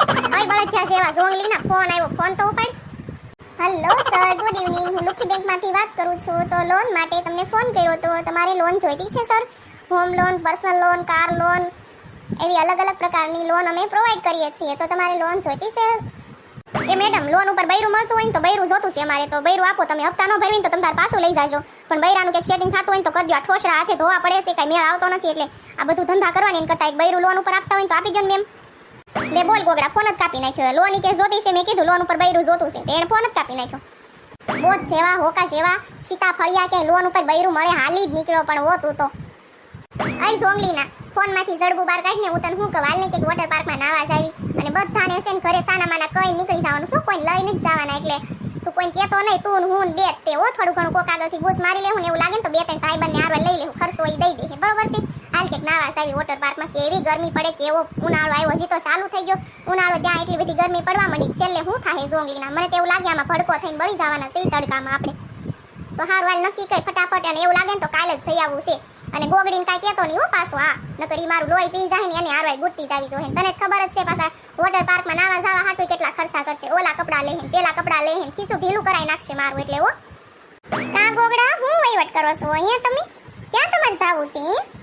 ઓય બળદિયા છે, એવા ફોન આવ્યો. ફોન તો ઉપાડ. હેલો સર ગુડ ઇવનિંગ હું લુખી બેંકમાંથી વાત કરું છું. તો લોન માટે તમને ફોન કર્યો તો તમારે લોન જોઈતી છે sir home loan personal loan car loan એવી અલગ અલગ પ્રકારની લોન અમે પ્રોવાઈડ કરીએ છીએ. તો તમારે લોન જોઈતી છે? એ મેડમ લોન ઉપર બૈરું મળતું હોય ને તો બૈરું જોતું છે અમારે. તો બૈરું આપો. તમે હપ્તા ન ભરવી ને તો તમે તાર પાછું લઈ જાજો. પણ બૈરાનું કે સેટિંગ થતું હોય તો કરજો આ ઠોસરા હાથે ધોવા પડે છે, કાંઈ મેળ આવતો નથી. એટલે આ બધું ધંધા કરવાની કરતા એક બૈરું લોન ઉપર આપતા હોય તો આપી દો મેમ લે બોલ ગોગડા, ફોન જ કાપી નાખ્યો. લો નીચે જોતી છે, મેં કીધું, લોન ઉપર બૈરું જોતું છે. એને ફોન જ કાપી નાખ્યો. બોધ જેવા, હોકા જેવા સીતાફળિયા કે લોન ઉપર બૈરું મળે, હાલી જ નીકળ્યો, પણ હો તું તો. આઈ ઝોંગલીના ફોનમાંથી જડબું બાર કાઢીને હું તને શું કહું? હાલને કે વોટર પાર્કમાં નાવા જાવી અને બધાને છે ને ઘરે સાના માના કઈ નીકળી જવાનું? શું કોઈ લઈને જ જવાના? એટલે તું કોઈ કહેતો નહીં, તું હું બે તે. હો, થોડું ઘણું કોક આગળથી ઘૂસ મારી લેવું ને એવું લાગે ને તો બે ત્રણ ભાઈ બંને આરવા લઈ લેવું ખર્ચો એ દઈ દે બરોબર છે? કે વોટર પાર્કમાં કેવી ગરમી પડે, કેવો ઉનાળો આવ્યો હજી તો ચાલુ થઈ ગયો. ઉનાળો ત્યાં એટલી બધી ગરમી પડવા માંડી. છેલ્લે હું થાય ઝોંગલીના મને તેવું લાગે આમાં ભડકો થઈને બળી જવાના છે તડકામાં આપણે. તો હાર વાલ નક્કી કઈ ફટાફટ. અને એવું લાગે ને તો કાલે જ જઈ આવવું છે. અને ગોગડીને કાંઈ કહેતો નહીં હો પાછો, હા. નકર ઈ મારું લોહી પી જાય ને એને હારવાય ગુટતી જાવી જોઈએ તને ખબર જ છે પાછા વોટર પાર્કમાં નાવા જાવા હાટું કેટલા ખર્ચા કરશે. ઓલા કપડાં લઈને પેલા કપડાં લઈને ખીસું ઢીલું કરાવી નાખશે મારું એટલે ઓ કાં ગોગડા, હું વહીવટ કરો છો? અહીંયા તમે? ક્યાં તમારે જાવું છે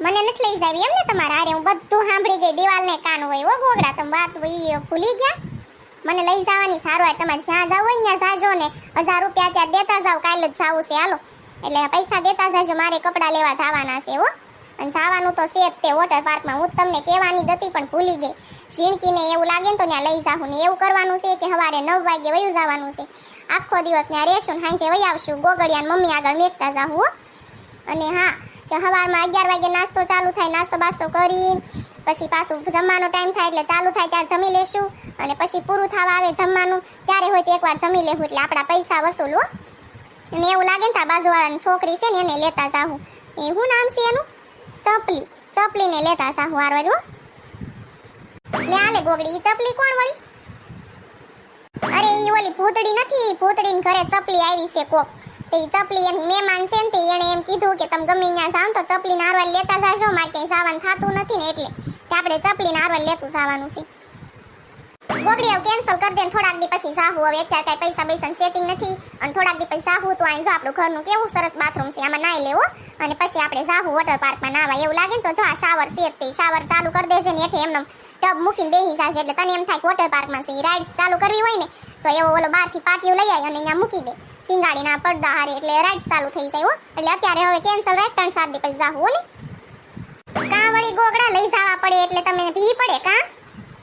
મને નથી લઈ જાવી એમ ને તમારે હારે. હું બધું સાંભળી ગઈ. દિવાલને કાન હોય ઓ ગોગડા, તમે વાત ઈ ભૂલી ગયા? મને લઈ જવાની સારું હોય. તમારે જ્યાં જાવ હોય ત્યાં જાજો ને. હજાર રૂપિયા ત્યાં દેતા જાવ કાલે જ જાવું છે. હાલો. એટલે પૈસા દેતા જાજો. મારે કપડાં લેવા જવાના છે, હો. અને જવાનું તો છે જ તે વોટર પાર્કમાં હું તમને કહેવાની હતી, પણ ભૂલી ગઈ. ઝીણકીને એવું લાગે ને તો ત્યાં લઈ જાઉં ને. એવું કરવાનું છે કે સવારે નવ વાગે વયું જવાનું છે. આખો દિવસ ત્યાં રહેશું ને સાંજે વહી આવશું. ગોગળિયાને મમ્મી આગળ મેકતા જાઉં હો. અને હા, કે સવારમાં અગિયાર વાગે નાસ્તો ચાલુ થાય, નાસ્તો બાસ્તો કરી પછી પાછું જમવાનો ટાઈમ થાય એટલે ચાલુ થાય ત્યારે જમી લેશું. અને પછી પૂરું થવા આવે જમવાનું, ત્યારે હોય તો એકવાર જમી લેવું. એટલે આપણા પૈસા વસૂલ અને એવું લાગે ને આ બાજુવાળાની છોકરી છે ને, એને લેતા જાહું. એ શું નામ છે એનું? ચપલી. ચપલીને લેતા જાહું હારવાર હો. લે આલે ગોગડી ચપલી કોણ વળી? અરે ઈ ઓલી ભૂતડી નથી ભૂતડીને ઘરે ચપલી આવી છે કોક. તે ચપલી એમ મહેમાન છે ને તે એણે એમ કીધું કે તમે ગમે ત્યાં જાવ તો ચપલી જવાનું થતું નથી ને એટલે તે આપણે ચપલી હારવાર લેતું જવાનું છે ગોગડી હવે કેન્સલ કરી દે થોડાક દી પછી જાહુ હવે અત્યારે કાંઈ પૈસા પૈસા સેટિંગ નથી અને થોડાક દી પછી જાહુ તો અહીં જો આપણું ઘરનું કેવું સરસ બાથરૂમ છે આમાં નાઈ લેવો અને પછી આપણે જાહુ વોટર પાર્કમાં નાવા એવું લાગે તો જો આ શાવર છે તે શાવર ચાલુ કરી દેશે ને હેઠે એમને ટબ મૂકીને બેસી જશે એટલે તને એમ થાય વોટર પાર્કમાં છે રાઇડ્સ ચાલુ કરવી હોય ને તો એવો ઓલો બહારથી પાટીઓ લઈ આવી અને અહીંયા મૂકી દે ટીંગાડીના પડદા હારે એટલે રાઈડ ચાલુ થઈ જાય એટલે અત્યારે હવે કેન્સલ રાઈડ ત્રણ સાત દી પછી ને. કાં વળી ગોગડા લઈ જવા પડે એટલે તમને ભી પડે કાં?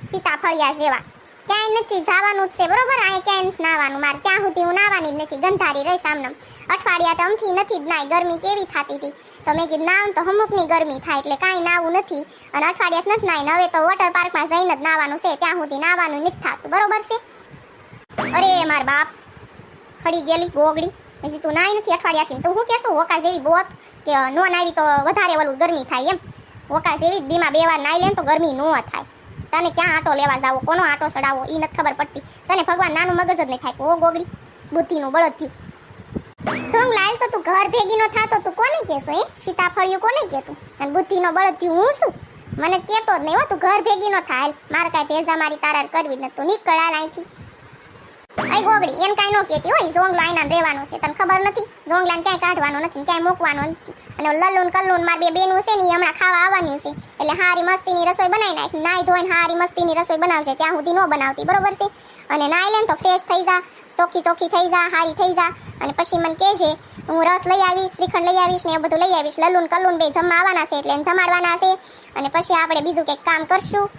સીતાફળિયા જેવા. ક્યાંય નથી, જવાનું જ છે, બરોબર? અહીંયા ક્યાંય નાવાનું મારે. ત્યાં સુધી હું નાવાની જ નથી, ગંધારી રહીશ આમનામ અઠવાડિયા તો અમથી નથી જ નાય, ગરમી કેવી થતી હતી? તો મેં કીધું નાવ તો અમુકની ગરમી થાય એટલે કાંઈ નાવું નથી. અને અઠવાડિયા નથી નાય હવે તો વોટર પાર્કમાં જઈને જ નાવાનું છે, ત્યાં સુધી નાવાનું નથી થતું. બરોબર છે? અરે, માર બાપ. હળી ગયેલી ગોગડી હજી તું નાય નથી અઠવાડિયાથી. તો હું કહેશું હોકા જેવી બોત કે નો નાવી તો વધારે ઓલું ગરમી થાય એમ. હોકા જેવી દીમાં બે વાર નાઈ લે તો ગરમી નો થાય. તને ક્યાં આટો લેવા જાવો? કોનો આટો ચડાવો ઈ નથી ખબર પડતી. તને ભગવાન નાનું મગજ જ નહીં થાય. ઓ ગોગડી બુદ્ધિનું બળદ થયું. સોંગ લાલ તો તું ઘર ભેગી નો થાતો. તું કોને કહેશો એ સીતાફળિયું કોને કહેતું? અને બુદ્ધિનો બળદ થયું હું શું? મને કહેતો જ નહીં હો, તું ઘર ભેગી નો થાય મારે કાંઈ ભેજા મારી તારાર કરવી નથી. તું નીકળ હાલ અહીંથી. અય ગોગડી એમ કાંઈ નો કહેતી હોય, ઝોંગલો આઈના રહેવાનું છે, તને ખબર નથી? ઝોંગલાને ક્યાંય કાઢવાનું નથી, ક્યાંય મૂકવાનું નથી. અને લલ્લુન કલ્લુન, માર બે બેનું છે ને હમણાં ખાવા આવવાની છે. એટલે હારી મસ્તીની રસોઈ બનાવી નાખ, નાઈ ધોઈને હારી મસ્તીની રસોઈ બનાવશે ત્યાં સુધી નો બનાવતી, બરોબર છે? અને નાઈ લે તો ફ્રેશ થઈ જા, ચોખ્ખી ચોખ્ખી થઈ જા, હારી થઈ જા. અને પછી મને કહેજે, હું રસ લઈ આવીશ, શ્રીખંડ લઈ આવીશ ને એ બધું લઈ આવીશ. લલુન કલ્લુન બે જમવા આવવાના છે એટલે જમાડવાના છે. અને પછી આપણે બીજું કંઈક કામ કરશું.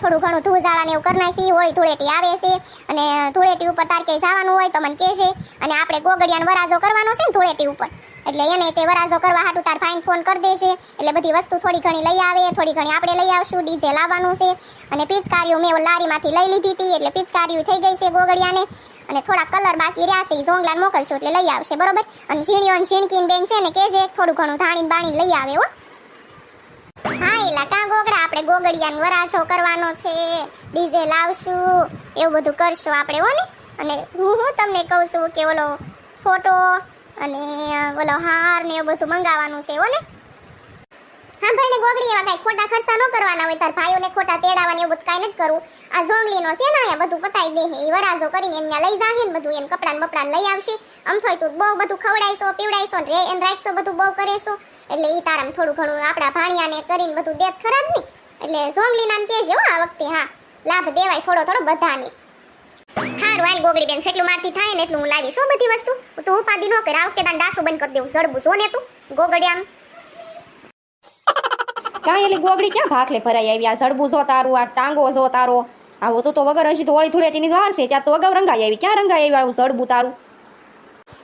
થોડું ઘણું ધૂળઝાડા ને એવું કરી નાખી. હોળી ધૂળેટી આવે છે. અને ધૂળેટી ઉપર તાર ક્યાંય જવાનું હોય તો મને કહેજે. અને આપણે ગોગડિયાનો વરાજો કરવાનો છે ને ધૂળેટી ઉપર. એટલે એને તે વરાજો કરવા હાટું તાર ફાઇન ફોન કરી દેશે એટલે બધી વસ્તુ થોડી ઘણી લઈ આવે, થોડી ઘણી આપણે લઈ આવશું, ડીજે લાવવાનું છે. અને પિચકારીઓ મેં લારીમાંથી લઈ લીધી હતી એટલે પિચકારીઓ થઈ ગઈ છે ગોગડિયાને અને થોડા કલર બાકી રહ્યા છે એ ઝોંગલાન મોકલશું એટલે લઈ આવશે, બરોબર? અને ઝીણીઓ અને ઝીણકીન બેન છે ને કહેજે થોડું ઘણું ધાણી બાણી લઈ આવે, હો. હા, એલા, કાં ગોગડા આપણે ગોગડિયાનો વરાછો કરવાનો છે, ડીજે લાવશું, એવું બધું કરશું આપણે, હો ને? અને હું હું તમને કહું છું કે ઓલો ફોટો અને ઓલો હાર ને એવું બધું મંગાવવાનું છે ને હા ભાઈ ને ગોગડી એવા કાંઈ ખોટા ખર્ચા ન કરવાના હોય, તાર ભાઈઓને ખોટા તેડાવાની એવું બધું કાંઈ નથી કરવું. આ ઝોંગલીનો છે ને અહીંયા બધું પતાવી દે એ વરાજો કરીને એને લઈ જાહે ને બધું એમ કપડાં ને બપડાં લઈ આવશે. આમ થોય તું બહુ બધું ખવડાવીશો, પીવડાવીશો ને રે રાખશો, બધું બહુ કરેશો. એટલે એ તારામ થોડું ઘણું આપણા ભાણિયાને કરીને બધું દેત ખરા જ નહીં એટલે ઝોંગલીના ને કહેજો આ વખતે, હા. લાભ દેવાય થોડો થોડો બધાને. હારું હાલ ગોગડી બેન જેટલું મારથી થાય ને એટલું હું લાવીશ હો બધી વસ્તુ. તું ઉપાધિ ન કર. આ વખતે તાન ડાસું બંધ કરી દેવું જડબું. જો ને તું ગોગડિયાનું. કાંઈ એલી ગોગડી ક્યાં ભાખલે ભરાઈ આવી? આ જડબું જો તારું આ ટાંગો જો તારો. આવો તો તો વગર હજી ધોળી ધૂળેટીની વાર છે. ત્યાં તો અગાઉ રંગાઈ આવી. ક્યાં રંગાઈ આવી આવું જડબું તારું?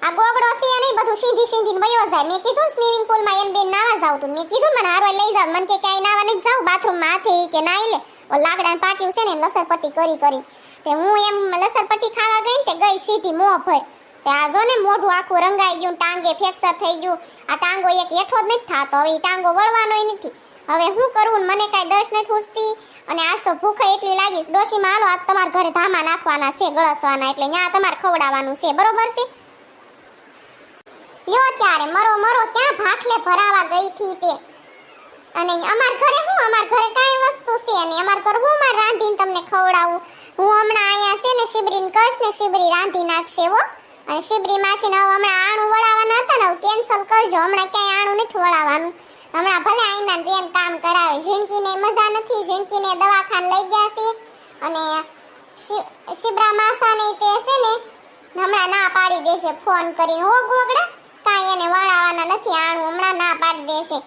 આ ગોગડો છે નહીં બધું સીધી સીધી વયો જાય. મેં કીધું સ્વિમિંગ પૂલમાં એમ બેન નાવા જાવ તું. મેં કીધું મને હારો લઈ જાવ. મને કે ક્યાંય નાવા નહીં જાવ બાથરૂમમાં હાથે કે નાઈ લે. લાકડા લાકડાની છે ને લસરપટ્ટી કરી કરી. તે હું એમ લસરપટ્ટી ખાવા ગઈ તે ગઈ સીધી મોં ભર તે આ ને મોઢું આખું રંગાઈ ગયું ટાંગે ફ્રેક્ચર થઈ ગયું. આ ટાંગો એક એઠો જ નથી થતો. હવે એ ટાંગો વળવાનોય નથી. હવે હું કરું મને કાંઈ દશ નથી ખૂસતી અને આજ તો ભૂખ એટલી લાગી. ડોશીમાં હાલો, આજ તમારા ઘરે ધામા નાખવાના છે, ગળસવાના. એટલે ત્યાં તમારે ખવડાવવાનું છે. બરોબર છે? યો ત્યારે મરો મરો ક્યાં ભાખલે ભરાવા ગઈ થી તે? અને અમાર ઘરે હું? અમાર ઘરે કાંઈ વસ્તુ છે અને અમાર ઘર હું માર રાંધીને તમને ખવડાવું? હું શિબરીને કશ ને શિબરી રાંધી નાખશે હો. અને શિબરી માસીને હવે હમણાં આણું વળાવવાના હતા ને કેન્સલ કરજો. હમણાં ક્યાંય આણું નથી વળાવવાનું. હમણાં ભલે આઈના બેન કામ કરાવે. ઝીણકીને મજા નથી. ઝીણકીને દવાખાને લઈ ગયા છે. અને શિબરા માસાને તે છે ને, હમણાં ના પાડી દેશે ફોન કરીને. હો ગોગડા, કાંઈ એને વળાવવાના નથી. આણું હમણાં ના પાડી દેશે.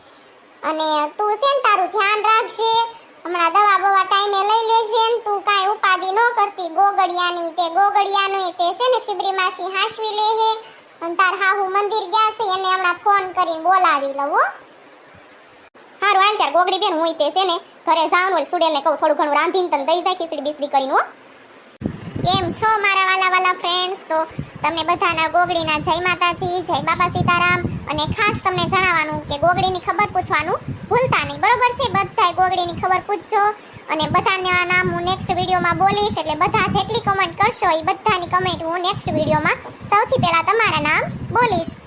અને તું છે ને તારું ધ્યાન રાખશે ગોગડિયાની તે ગોગડિયાનું તે છે ને શિબરી માસી હાંસવી લે હે. અને તાર હાહુ મંદિર ગયા છે, એને હમણાં ફોન કરીને બોલાવી લઉં હો. હાલ ત્યાર ગોગડી બેન હું તે છે ને ઘરે જાઉં હોય સુડેલને કહું થોડું ઘણું રાંધીને તને દઈ જાય ખીચડી બીસડી કરીને હો. કેમ છો મારા વાલા વાલા ફ્રેન્ડ્સ તો તમને બધાના ગોગડીના જય માતાજી, જય બાબા સીતારામ. અને ખાસ તમને જણાવવાનું કે ગોગડીની ખબર પૂછવાનું ભૂલતા નહીં. બરોબર છે? બધાય ગોગડીની ખબર પૂછજો અને બધાના નામ હું નેક્સ્ટ વિડીયોમાં બોલીશ એટલે બધા જેટલી કમેન્ટ કરશો એ બધાની કમેન્ટ હું નેક્સ્ટ વિડીયોમાં સૌથી પહેલા તમારા નામ બોલીશ.